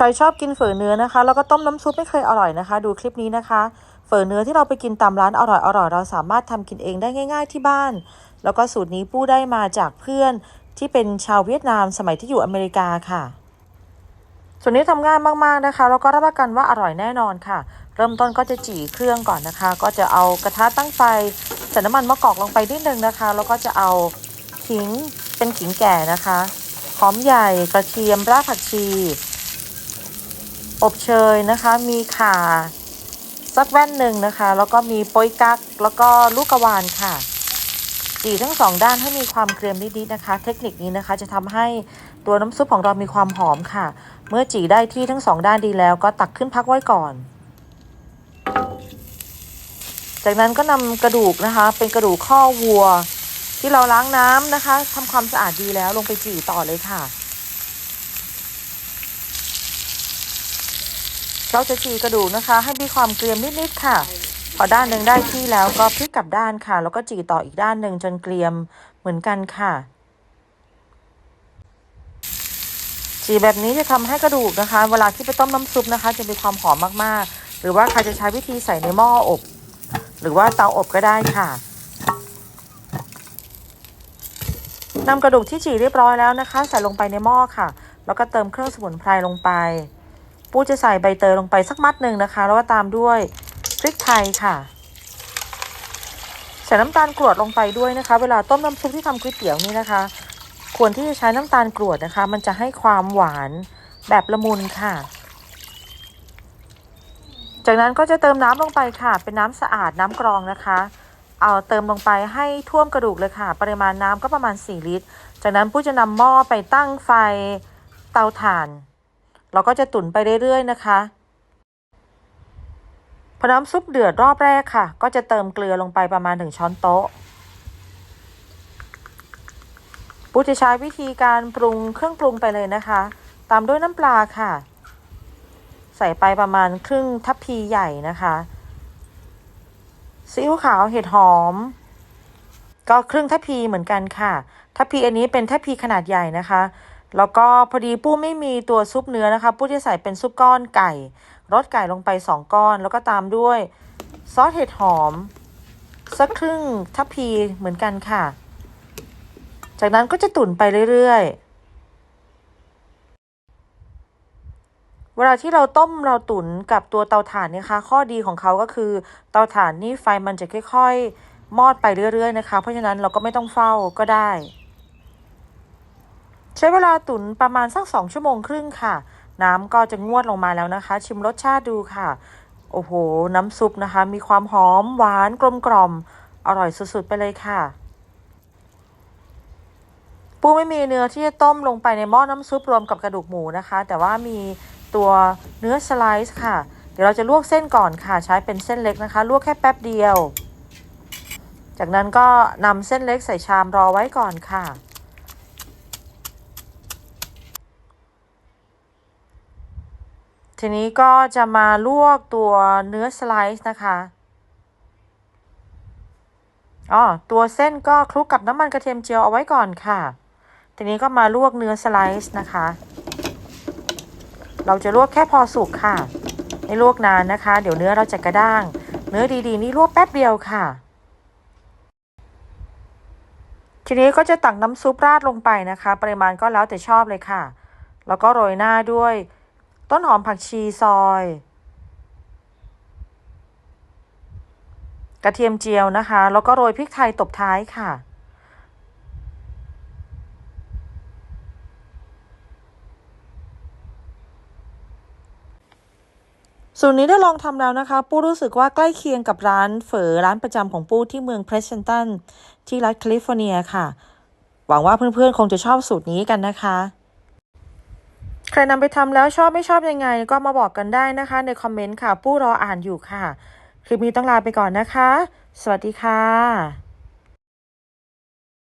ใครชอบกินเฝอเนื้อนะคะ แล้วก็ต้มน้ำซุปไม่เคยอร่อยนะคะ ดูคลิปนี้นะคะ เฝอเนื้อที่เราไปกินตามร้านอร่อยอร่อยเราสามารถทำกินเองได้ง่าย ๆ ที่บ้าน แล้วก็สูตรนี้ปู้ได้มาจากเพื่อนที่เป็นชาวเวียดนามสมัยที่อยู่อเมริกาค่ะส่วนนี้ทำง่ายมากๆนะคะ แล้วก็รับประกันว่าอร่อยแน่นอนค่ะ เริ่มต้นก็จะจี่เครื่องก่อนนะคะ ก็จะเอากระทะตั้งไฟใส่น้ำมันมะกอกลงไปนิดนึงนะคะ แล้วก็จะเอาขิงเป็นขิงแก่นะคะหอมใหญ่กระเทียมรากผักชี อบเชยนะคะ มีข่าสักแว่นหนึ่งนะคะ แล้วก็มีโป๊ยกั๊กแล้วก็ลูกกระวานค่ะจีทั้งสองด้านให้มีความเกรียมนิดๆนะคะ เทคนิคนี้นะคะจะทำให้ตัวน้ำซุปของเรามีความหอมค่ะ เมื่อจีได้ที่ทั้งสองด้านดีแล้ว ก็ตักขึ้นพักไว้ก่อน จากนั้นก็นำกระดูกนะคะ เป็นกระดูกข้อวัว ที่เราล้างน้ำนะคะทำความสะอาดดีแล้วลงไปจีต่อเลยค่ะ เราจะจีกระดูกนะคะ ให้มีความเกรียมนิดๆค่ะ พอด้านหนึ่งได้ที่แล้วก็พลิกกลับด้านค่ะ แล้วก็จีต่ออีกด้านหนึ่งจนเกรียมเหมือนกันค่ะ จีแบบนี้จะทำให้กระดูกนะคะ เวลาที่ไปต้มน้ำซุปนะคะ จะมีความหอมมากๆ หรือว่าใครจะใช้วิธีใส่ในหม้ออบ หรือว่าเตาอบก็ได้ค่ะนำกระดูกที่จีเรียบร้อยแล้วนะคะ ใส่ลงไปในหม้อค่ะ แล้วก็เติมเครื่องสมุนไพรลงไป ปูจะใส่ใบเตยลงไปสักมัดหนึ่งนะคะ แล้วก็ตามด้วยพริกไทยค่ะ ใส่น้ำตาลกรวดลงไปด้วยนะคะ เวลาต้มน้ำซุปที่ทำก๋วยเตี๋ยวนี่นะคะ ควรที่จะใช้น้ำตาลกรวดนะคะ มันจะให้ความหวานแบบละมุนค่ะ จากนั้นก็จะเติมน้ำลงไปค่ะ เป็นน้ำสะอาดน้ำกรองนะคะ เอาเติมลงไปให้ท่วมกระดูกเลยค่ะ ปริมาณน้ำก็ประมาณ 4 ลิตร จากนั้นผู้จะนำหม้อไปตั้งไฟเตาถ่าน เราก็จะตุ๋นไปเรื่อยๆนะคะพอน้ำซุปเดือดรอบแรกค่ะ ก็จะเติมเกลือลงไปประมาณ1ช้อนโต๊ะปูจะใช้วิธีการปรุงเครื่องปรุงไปเลยนะคะ ตามด้วยน้ำปลาค่ะ ใส่ไปประมาณครึ่งทัพพีใหญ่นะคะซีอิ๊วขาวเห็ดหอม ก็ครึ่งทัพพีเหมือนกันค่ะ ทัพพีอันนี้เป็นทัพพีขนาดใหญ่นะคะ แล้วก็พอดีปู้ไม่มีตัวซุปเนื้อนะคะปู้จะใส่เป็นซุปก้อนไก่รสไก่ลงไปสองก้อน แล้วก็ตามด้วยซอสเห็ดหอม สักครึ่งทัพพีเหมือนกันค่ะ จากนั้นก็จะตุ๋นไปเรื่อยๆ เวลาที่เราต้มเราตุ๋นกับตัวเตาถ่านนี่ยค่ะข้อดีของเขาก็คือเตาถ่านนี่ไฟมันจะค่อย ๆ มอดไปเรื่อยๆนะคะ เพราะฉะนั้นเราก็ไม่ต้องเฝ้าก็ได้ ใช้เวลาตุ๋นประมาณสักสองชั่วโมงครึ่งค่ะ น้ำก็จะงวดลงมาแล้วนะคะ ชิมรสชาติดูค่ะ โอ้โห น้ำซุปนะคะ มีความหอมหวานกลมกล่อม อร่อยสุดๆ ไปเลยค่ะ ปูไม่มีเนื้อที่จะต้มลงไปในหม้อน้ำซุปรวมกับกระดูกหมูนะคะ แต่ว่ามีตัวเนื้อสไลซ์ค่ะ เดี๋ยวเราจะลวกเส้นก่อนค่ะ ใช้เป็นเส้นเล็กนะคะ ลวกแค่แป๊บเดียว จากนั้นก็นำเส้นเล็กใส่ชามรอไว้ก่อนค่ะ ทีนี้ก็จะมาลวกตัวเนื้อสไลซ์นะคะอ๋อตัวเส้นก็คลุกกับน้ำมันกระเทียมเจียวเอาไว้ก่อนค่ะ ทีนี้ก็มาลวกเนื้อสไลซ์นะคะ เราจะลวกแค่พอสุกค่ะ ไม่ลวกนานนะคะ เดี๋ยวเนื้อเราจะกระด้าง เนื้อดีๆ นี่ลวกแป๊บเดียวค่ะ ทีนี้ก็จะตักน้ำซุปราดลงไปนะคะ ปริมาณก็แล้วแต่ชอบเลยค่ะ แล้วก็โรยหน้าด้วย ต้นหอมผักชีซอย กระเทียมเจียวนะคะ แล้วก็โรยพริกไทยตบท้ายค่ะ สูตรนี้ได้ลองทำแล้วนะคะ ปู้รู้สึกว่าใกล้เคียงกับร้านเฝอร้านประจำของปู้ที่เมืองเพรสเซนตันที่รัฐแคลิฟอร์เนียค่ะ หวังว่าเพื่อนๆ คงจะชอบสูตรนี้กันนะคะ ใครนำไปทำแล้วชอบไม่ชอบยังไง ก็มาบอกกันได้นะคะ ในคอมเมนต์ค่ะปู้รออ่านอยู่ค่ะ คลิปนี้ต้องลาไปก่อนนะคะ สวัสดีค่ะ